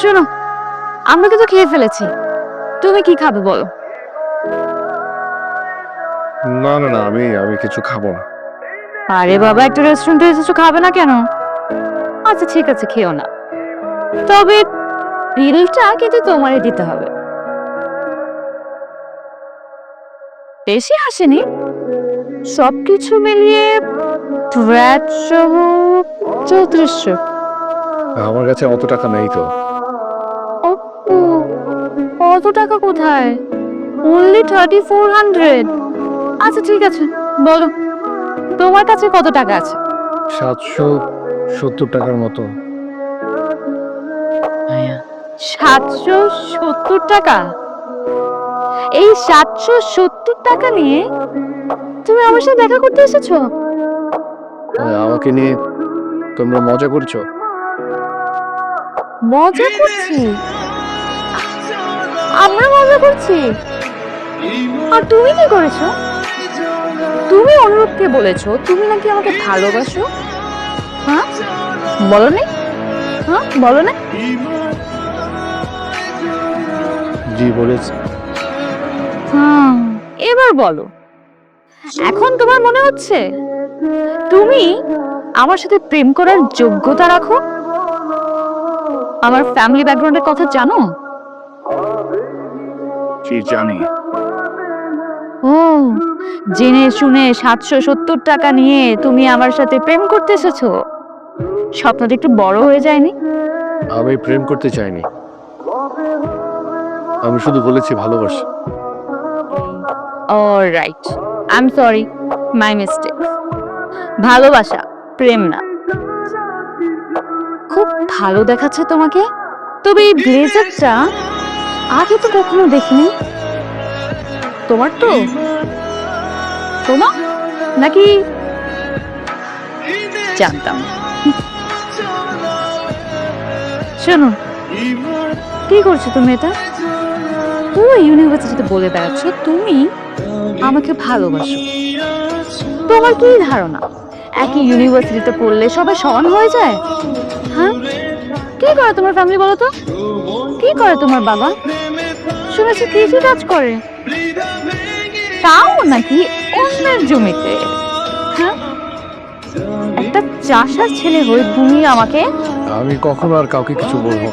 শোনো আমরা কিন্তু খেয়ে ফেলেছি। তুমি কি খাবে বলো? না না না আমি আমি কিছু খাব না। আরে বাবা একটা রেস্টুরেন্টে কিছু খাবে না কেন? আচ্ছা ঠিক আছে খেও না। তবে বিলটা কিন্তু তোমারই দিতে হবে। বেশি আসেনি সবকিছু মিলিয়ে সহ চৌত্রিশশো। আমার কাছে অত টাকা নেই তো। কত টাকা কোথায়? অনলি থার্টি ফোর হান্ড্রেড আচ্ছা ঠিক আছে বলো। তোমার কাছে কত টাকা আছে? সাতশো সত্তর টাকার মতো। সাতশো সত্তর টাকা? এই সাতশো সত্তর টাকা নিয়ে তুমি আমার সাথে দেখা করতে এসেছ? আহ, আমাকে নিয়ে তোমরা মজা করছ। মজা করছি। আমরা মজা করছি। আর তুমি কি করেছ? তুমি অনুরূপকে বলেছ তুমি নাকি আমাকে ভালোবাসো? হ্যাঁ? বলো না। হ্যাঁ? বলো না। জি বলেছি। হুম, এবার বলো। এখন তোমার মনে হচ্ছে? তুমি আমার সাথে প্রেম করার যোগ্যতা রাখো? আমার ফ্যামিলি ব্যাকগ্রাউন্ডের কথা জানো? জি জানি। ও জেনে শুনে সাতশো সত্তর টাকা নিয়ে তুমি আমার সাথে প্রেম করতে এসেছ স্বপ্নটা একটু বড় হয়ে যায়নি? আমি প্রেম করতে চাইনি। আমি শুধু বলেছি ভালোবাসি। Right I am sorry my mistake ভালোবাসা প্রেম না। খুব ভালো দেখাচ্ছে তোমাকে। তবে এই ব্লেজারটা আগে তো কখনো দেখিনি। তোমার তো? তোমার নাকি জানতাম। শোনো কি করছ তুমি এটা? তুমি ইউনিভার্সিটিতে বলে বেড়াচ্ছ তুমি আমাকে ভালোবাসো। তোমার কি ধারণা? একই ইউনিভার্সিটিতে পড়লে সবাই সমান হয়ে যায়? হ্যাঁ? কি করে তোমার ফ্যামিলি বলো তো? কি করে তোমার বাবা? শুনেছি কৃষি কাজ করে? তাও নাকি অন্যের জমিতে? হ্যাঁ? একটা চাষার ছেলে হয়ে তুমি আমাকে আমি কখনো আর কাউকে কিছু বলব।